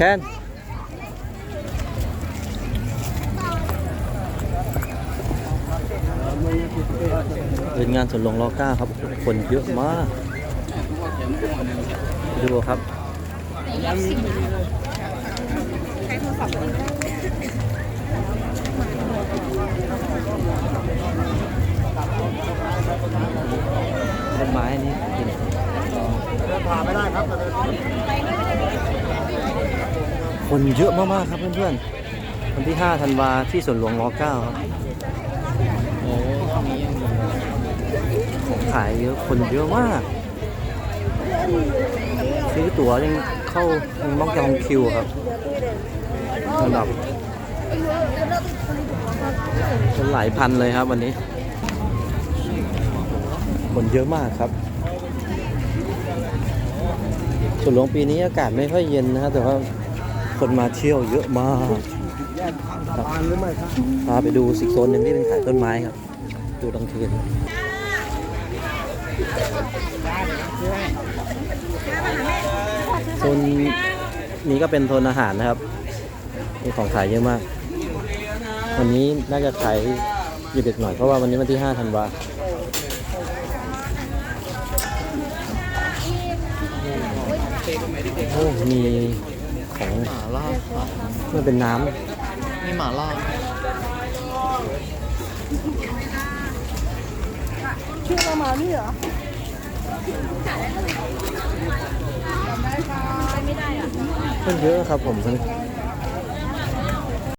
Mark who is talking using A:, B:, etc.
A: แคนเป็นงานสวนหลวงรอก้าครับ คนเยอะมากดูครับต้นไม้นี่กิน
B: ผ่านไม่ได้ครับ
A: คนเยอะมากๆครับเพื่อนๆวันที่ 5 ธันวาที่สวนหลวงร9ครับโอ้ของขายเยอะคนเยอะมาก ซื้อตั๋วยังเข้ายังต้องจองคิวครับระดับคนหลายพันเลยครับวันนี้ คนเยอะมากครับส่วนหลวงปีนี้อากาศไม่ค่อยเย็นนะครับแต่ว่า คนมาเที่ยวเยอะมาก
B: พาไม่ครับ
A: พาไปดูสิโซนหนึ่งที่เป็นขายต้นไม้ครับ ดูตรงคืนโซนนี้ก็เป็นโซนอาหารนะครับ มีของขายเยอะมาก วันนี้น่าจะขายอยู่ดึกหน่อยเพราะว่าวันนี้วันที่5ธันวาโอ้มี ของ
C: หมาล่าค่ะ
A: มันเป็นน้
C: นี่หมาล่า
B: ชื่อประมาณนี้เหรอำ
A: มันเยอะครับผม